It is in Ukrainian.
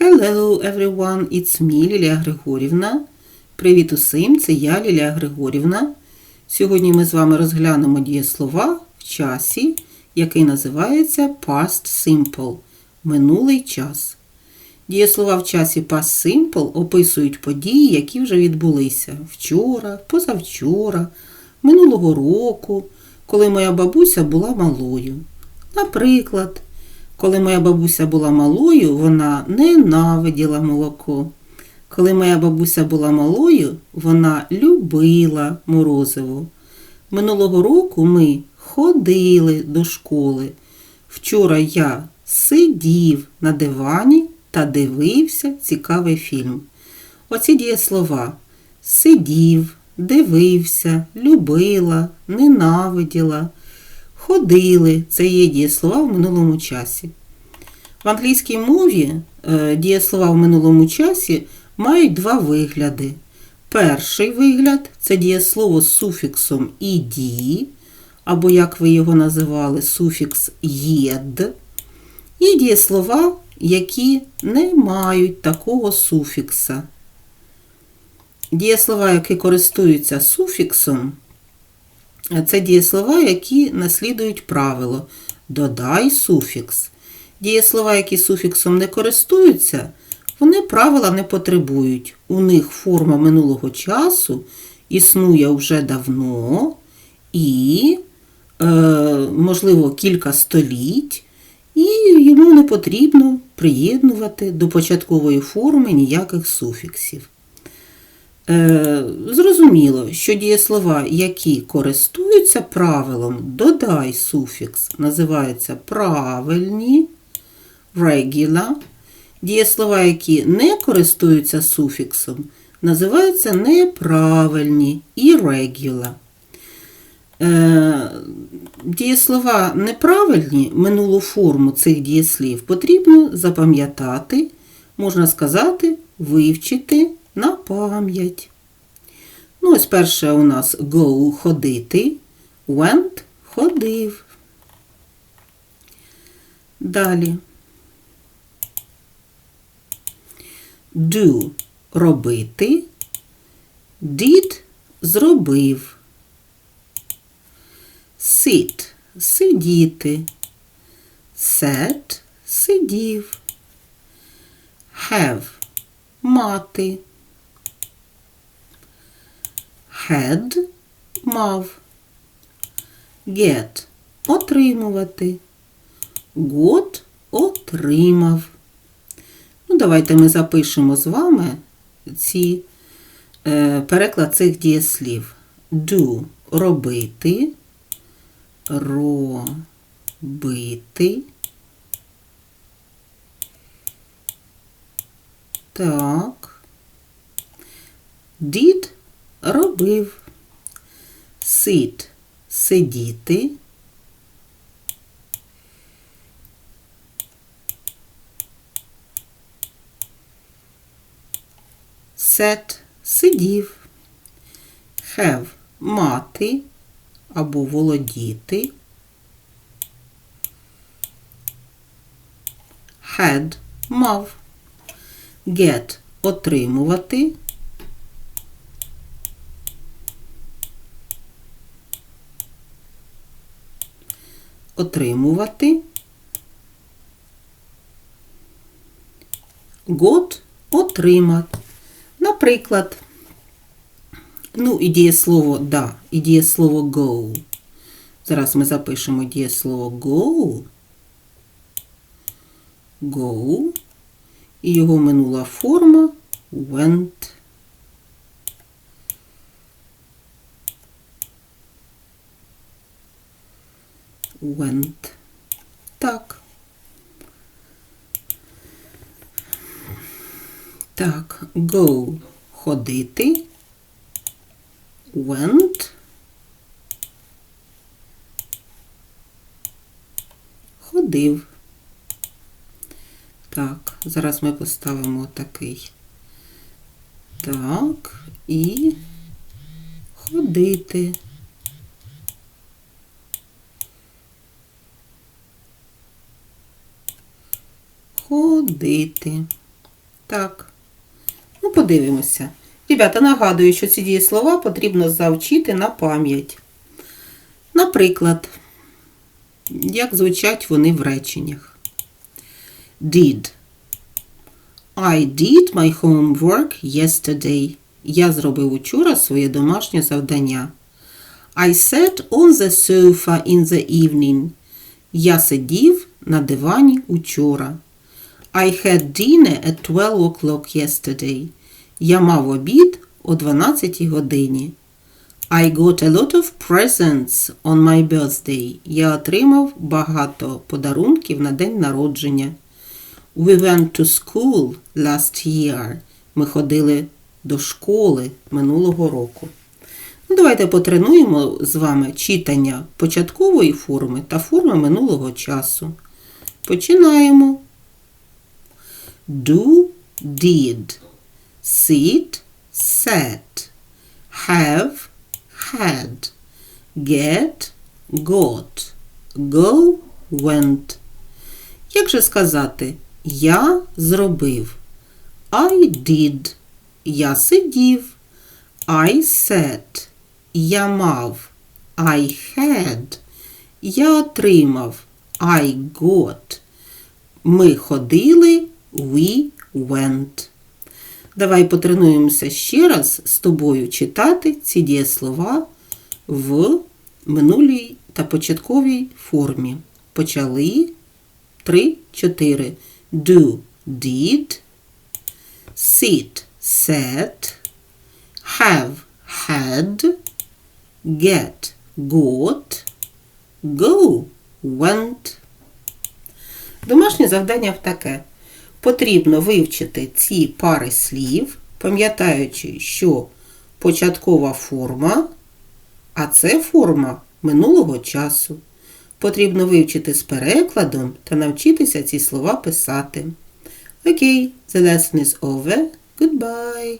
Hello everyone, it's me, Лілія Григорівна. Привіт усім, це я, Лілія Григорівна. Сьогодні ми з вами розглянемо дієслова в часі, який називається Past Simple минулий час. Дієслова в часі Past Simple описують події, які вже відбулися вчора, позавчора, минулого року, коли моя бабуся була малою. Наприклад, коли моя бабуся була малою, вона ненавиділа молоко. Коли моя бабуся була малою, вона любила морозиво. Минулого року ми ходили до школи. Вчора я сидів на дивані та дивився цікавий фільм. Оці дієслова сидів, дивився, любила, ненавиділа. Ходили це є дієслова в минулому часі. В англійській мові е, дієслова в минулому часі мають два вигляди. Перший вигляд це дієслово з суфіксом «ed», або, як ви його називали, суфікс «єд». І дієслова, які не мають такого суфікса. Дієслова, які користуються суфіксом, це дієслова, які наслідують правило додай суфікс. Дієслова, які суфіксом не користуються, вони правила не потребують. У них форма минулого часу існує вже давно і, е, можливо, кілька століть, і йому не потрібно приєднувати до початкової форми ніяких суфіксів. Е, Зрозуміло, що дієслова, які користуються правилом додай суфікс, називаються правильні, regular. Дієслова, які не користуються суфіксом, називаються неправильні irregular. Е, Дієслова неправильні, минулу форму цих дієслів потрібно запам'ятати, можна сказати, вивчити на пам'ять. Ну, ось перше у нас go ходити, went ходив. Далі. Do робити, did зробив. Sit сидіти. Sat сидів. Have мати. Had мав. Get отримувати. Got отримав. Ну, Давайте ми запишемо з вами ці, е, переклад цих дієслів. Do робити, робити. Так. Did робив. Sit сидіти. Sat сидів. Have мати або володіти. Had мав. Get отримувати. Отримувати. Got отримати. Наприклад, ну, і дієслово да, і дієслово go. Зараз ми запишемо дієслово go. Go. І його минула форма went. Went. Так. Так, go ходити. Went. Ходив. Так, зараз ми поставимо такий. Так, і ходити. Ходити. Так. Ну, подивимося. Ребята, нагадую, що ці дієслова потрібно завчити на пам'ять. Наприклад, як звучать вони в реченнях. Did. I did my homework yesterday. Я зробив учора своє домашнє завдання. I sat on the sofa in the evening. Я сидів на дивані учора. I had dinner at 12 o'clock yesterday. Я мав обід о 12 годині. I got a lot of presents on my birthday. Я отримав багато подарунків на день народження. We went to school last year. Ми ходили до школи минулого року. Ну, давайте потренуємо з вами читання початкової форми та форми минулого часу. Починаємо. Do, did. Sit, sat. Have, had. Get, got. Go, went. Як же сказати? Я зробив. I did. Я сидів. I sat. Я мав. I had. Я отримав. I got. Ми ходили. We went. Давай потренуємося ще раз з тобою читати ці дієслова в минулій та початковій формі. Почали. Три, чотири. Do, did. Sit, sat. Have, had. Get, got. Go, went. Домашнє завдання в таке. Потрібно вивчити ці пари слів, пам'ятаючи, що початкова форма, а це форма минулого часу. Потрібно вивчити з перекладом та навчитися ці слова писати. Окей, the lesson is over. Goodbye.